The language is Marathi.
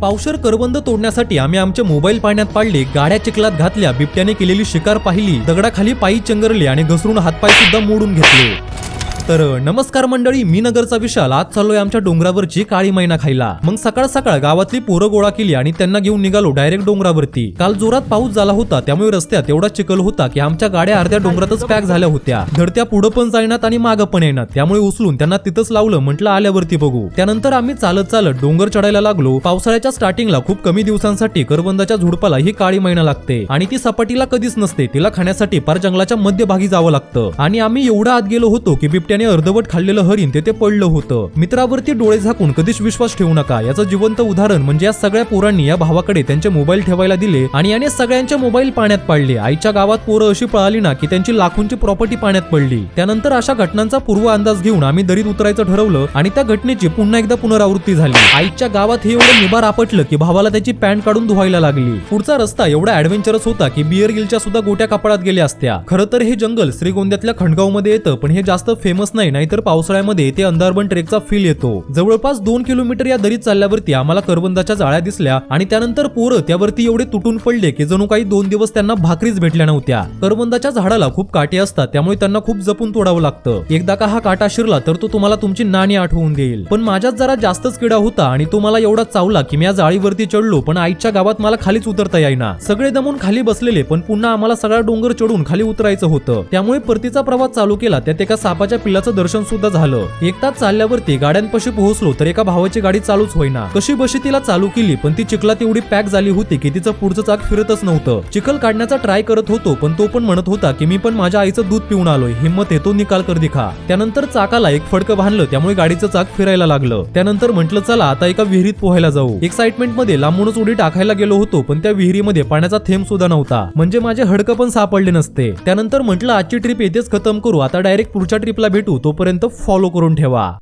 पावशर करबंद तोडण्यासाठी आम्ही आमचे मोबाईल पाण्यात पाडले गाड्या चिखलात घातल्या बिबट्याने केलेली शिकार पाहिली दगडाखाली पायी चंगरले आणि घसरून हातपाय सुद्धा मोडून घेतले. तर नमस्कार मंडळी मी नगरचा विशाल. आज चाललोय आमच्या डोंगरावरची काळी मैना खायला. मग सकाळ सकाळ गावातली पोरं गोळा केली आणि त्यांना घेऊन निघालो डायरेक्ट डोंगरावरती. काल जोरात पाऊस झाला होता त्यामुळे रस्त्यात एवढा चिखल होता की आमच्या गाड्या अर्ध्या डोंगरातच पॅक झाल्या होत्या. धडत्या पुढं पण जाईनात आणि मागं पण येणार त्यामुळे उचलून त्यांना तिथंच लावलं म्हटलं आल्यावरती बघू. त्यानंतर आम्ही चालत चालत डोंगर चढायला लागलो. पावसाळ्याच्या स्टार्टिंगला खूप कमी दिवसांसाठी करवंदाच्या झुडपाला ही काळी मैना लागते. आणि ती सपाटीला कधीच नसते तिला खाण्यासाठी पार जंगलाच्या मध्यभागी जावं लागतं. आणि आम्ही एवढा आत गेलो होतो की बिबट्याने अर्धवट खाल्लेलं हरिण तेथे पडलं होतं. मित्रावरती डोळे झाकून कधीच विश्वास ठेवू नका. याचं जिवंत उदाहरण म्हणजे या सगळ्या पोरांनी या भावाकडे त्यांचे मोबाईल ठेवायला दिले आणि याने सगळ्यांचे मोबाईल पाण्यात पाडले. आईच्या गावात पोरं अशी पळाली ना की त्यांची लाखोंची प्रॉपर्टी पाण्यात पडली. त्यानंतर अशा घटनांचा पूर्व अंदाज घेऊन आम्ही दरीत उतरायचं ठरवलं आणि त्या घटनेची पुन्हा एकदा पुनरावृत्ती झाली. आईच्या गावात हे एवढं निबार आपटलं की भावाला त्याची पॅन्ट काढून धुवायला लागली. पुढचा रस्ता एवढा ऍडव्हेंचरस होता की बियर गिलच्या सुद्धा गोट्या कपाळात गेल्या असत्या. खरं तर हे जंगल श्रीगोंद्यातल्या खंडगावमध्ये येतं पण हे जास्त फेमस नाही नाहीतर पावसाळ्यामध्ये ते अंधारबन ट्रेकचा फील येतो. जवळपास दोन किलोमीटर या दरीत चालल्यावरती आम्हाला करवंदाच्या जाळ्या दिसल्या आणि त्यानंतर पोरं त्यावरती एवढे तुटून पडले की जणू काही दोन दिवस त्यांना भाकरीच भेटल्या नव्हत्या. करवंदाच्या झाडाला खूप काटे असतात त्यामुळे त्यांना खूप जपून तोडावं लागतं. एकदा का हा काटा शिरला तर तो तुम्हाला तुमची नाणी आठवून देईल. पण माझ्यात जरा जास्तच किडा होता आणि तो मला एवढा चावला की मी या जाळीवरती चढलो पण आईच्या गावात मला खालीच उतरता येईना सगळे दमून खाली बसलेले पण पुन्हा आम्हाला सगळा डोंगर चढून खाली उतरायचं होतं. त्यामुळे परतीचा प्रवास चालू केला त्यात एका सापाच्या पिल्लाचं दर्शन सुद्धा झालं. एक तास चालल्यावरती गाड्यांपाशी पोहोचलो तर एका भावाची गाडी चालूच होईना. कशी बशी तिला चालू केली पण ती चिखलात एवढी पॅक झाली होती की तिचं पुढचं चाक फिरतच नव्हतं. चिखल काढण्याचा ट्राय करत होतो पण तो पण म्हणत होता की मी पण माझ्या आईचं दूध पिऊन आलोय हिंमत येतो निकाल कर दिखा. त्यानंतर चाकाला एक फडकं बांधलं त्यामुळे गाडीचं चाक फिरायला लागलं. त्यानंतर म्हटलं चला आता एका विहिरीत पोहायला जाऊ. एक्साइटमेंटमध्ये लांबूनच उडी टाकायला गेलो होतो पण त्या विहिरीमध्ये पाण्याचा थेंब सुद्धा नव्हता. म्हणजे माझे हडकं पण सापडले नसते. त्यानंतर म्हटलं आजची ट्रिप येतेच खतम करू आता डायरेक्ट पुढच्या ट्रिपला भेटू तोपर्यंत फॉलो करून ठेवा.